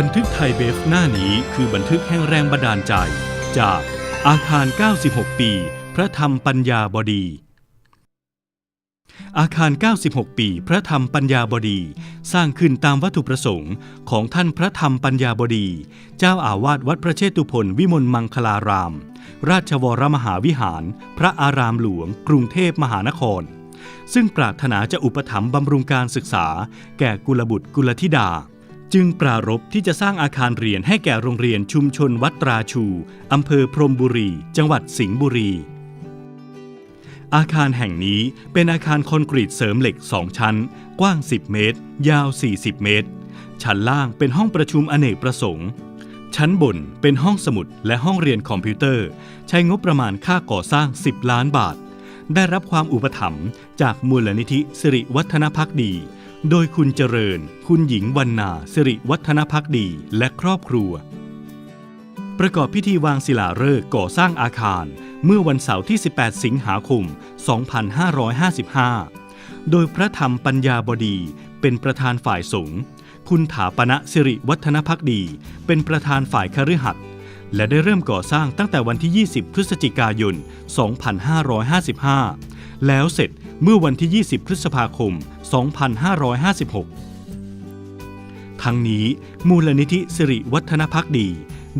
บันทึกไทยเบฟหน้านี้คือบันทึกแห่งแรงบันดาลใจ จากอาคาร 96 ปี พระธรรมปัญญาบดี อาคาร 96 ปี พระธรรมปัญญาบดี สร้างขึ้นตามวัตถุประสงค์ของท่านพระธรรมปัญญาบดี เจ้าอาวาสวัดพระเชตุพนวิมลมังคลาราม ราชวรมหาวิหาร พระอารามหลวง กรุงเทพมหานคร ซึ่งปรารถนาจะอุปถัมภ์บำรุงการศึกษา แก่กุลบุตรกุลธิดา จึงปรารภที่จะสร้างอาคารเรียนให้แก่โรงเรียนชุมชนวัดตราชู อำเภอพรมบุรี จังหวัดสิงห์บุรี อาคารแห่งนี้เป็นอาคารคอนกรีตเสริมเหล็ก2ชั้น กว้าง 10 เมตร ยาว 40 เมตร ชั้นล่างเป็นห้องประชุมอเนกประสงค์ ชั้นบนเป็นห้องสมุดและห้องเรียนคอมพิวเตอร์ ใช้งบประมาณค่าก่อสร้าง 10 ล้านบาท ได้รับความอุปถัมภ์จากมูลนิธิสิริวัฒนพักดี โดยคุณเจริญ คุณหญิงวันนาสิริวัฒนพักดีและครอบครัว ประกอบพิธีวางศิลาฤกษ์ก่อสร้างอาคาร เมื่อวันเสาร์ที่ 18 สิงหาคม 2555 โดยพระธรรมปัญญาบดีเป็นประธานฝ่ายสงฆ์คุณถาปณะสิริวัฒนพักดี เป็นประธานฝ่ายคฤหัสถ์ และได้เริ่มก่อสร้างตั้งแต่วันที่ 20 พฤศจิกายน 2555 แล้วเสร็จเมื่อวันที่ 20 พฤษภาคม 2556 ทั้งนี้มูลนิธิสิริวัฒนพักดี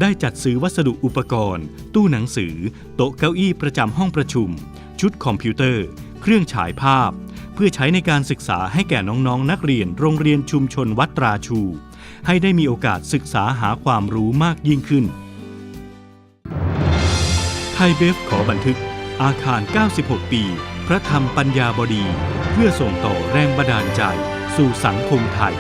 ได้จัดซื้อวัสดุอุปกรณ์ ตู้หนังสือ โต๊ะเก้าอี้ประจำห้องประชุม ชุดคอมพิวเตอร์ เครื่องฉายภาพ เพื่อใช้ในการศึกษาให้แก่น้องๆนักเรียนโรงเรียนชุมชนวัดตราชู ให้ได้มีโอกาสศึกษาหาความรู้มากยิ่งขึ้น ไทยเบฟขอบันทึก อาคาร 96 ปี พระธรรมปัญญาบดี เพื่อส่งต่อแรงบันดาลใจ สู่สังคมไทย